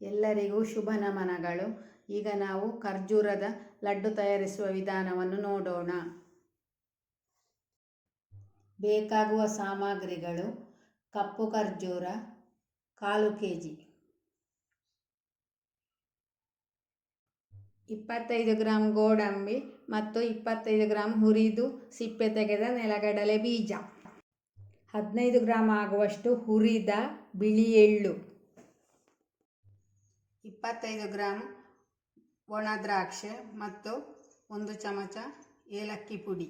ಎಲ್ಲರಿಗೂ ಶುಭ ನಮನಗಳು. ಈಗ ನಾವು ಖರ್ಜೂರದ ಲಡ್ಡು ತಯಾರಿಸುವ ವಿಧಾನವನ್ನು ನೋಡೋಣ. ಬೇಕಾಗುವ ಸಾಮಗ್ರಿಗಳು ಕಪ್ಪು ಖರ್ಜೂರ, ಕಾಲು ಕೆ ಜಿ ಇಪ್ಪತ್ತೈದು ಗ್ರಾಮ್ ಗೋಡಂಬಿ ಮತ್ತು ಇಪ್ಪತ್ತೈದು ಗ್ರಾಂ ಹುರಿದು ಸಿಪ್ಪೆ ತೆಗೆದ ನೆಲಗಡಲೆ ಬೀಜ. ಹದಿನೈದು ಗ್ರಾಂ ಆಗುವಷ್ಟು ಹುರಿದ ಬಿಳಿ ಎಳ್ಳು. ಇಪ್ಪತ್ತೈದು ಗ್ರಾಂ ಒಣ ದ್ರಾಕ್ಷಿ ಮತ್ತು ಒಂದು ಚಮಚ ಏಲಕ್ಕಿ ಪುಡಿ.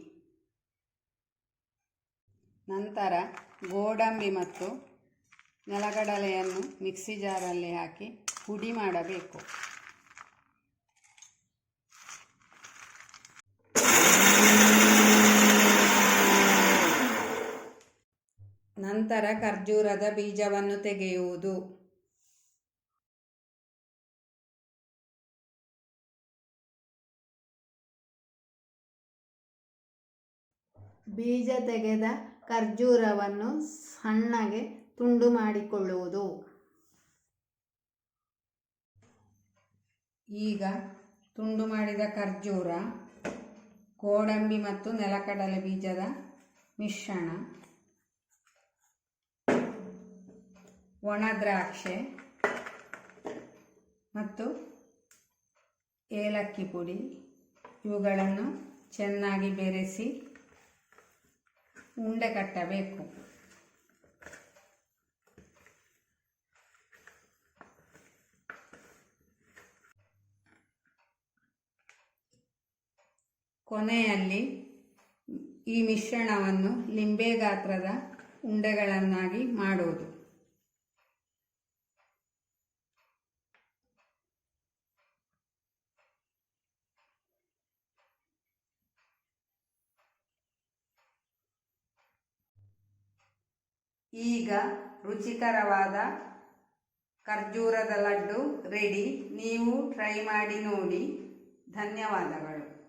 ನಂತರ ಗೋಡಂಬಿ ಮತ್ತು ನೆಲಗಡಲೆಯನ್ನು ಮಿಕ್ಸಿ ಜಾರಲ್ಲಿ ಹಾಕಿ ಪುಡಿ ಮಾಡಬೇಕು. ನಂತರ ಖರ್ಜೂರದ ಬೀಜವನ್ನು ತೆಗೆಯುವುದು. ಬೀಜ ತೆಗೆದ ಖರ್ಜೂರವನ್ನು ಸಣ್ಣಗೆ ತುಂಡು ಮಾಡಿಕೊಳ್ಳುವುದು. ಈಗ ತುಂಡು ಮಾಡಿದ ಖರ್ಜೂರ, ಗೋಡಂಬಿ ಮತ್ತು ನೆಲಕಡಲೆ ಬೀಜದ ಮಿಶ್ರಣ, ಒಣ ದ್ರಾಕ್ಷೆ ಮತ್ತು ಏಲಕ್ಕಿ ಪುಡಿ ಇವುಗಳನ್ನು ಚೆನ್ನಾಗಿ ಬೆರೆಸಿ ಉಂಡೆ ಕಟ್ಟಬೇಕು. ಕೊನೆಯಲ್ಲಿ ಈ ಮಿಶ್ರಣವನ್ನು ಲಿಂಬೆ ಗಾತ್ರದ ಉಂಡೆಗಳನ್ನಾಗಿ ಮಾಡುವುದು ಈಗ ರುಚಿಕರವಾದ ಖರ್ಜೂರದ ಲಡ್ಡು ರೆಡಿ ನೀವು ಟ್ರೈ ಮಾಡಿ ನೋಡಿ. ಧನ್ಯವಾದಗಳು.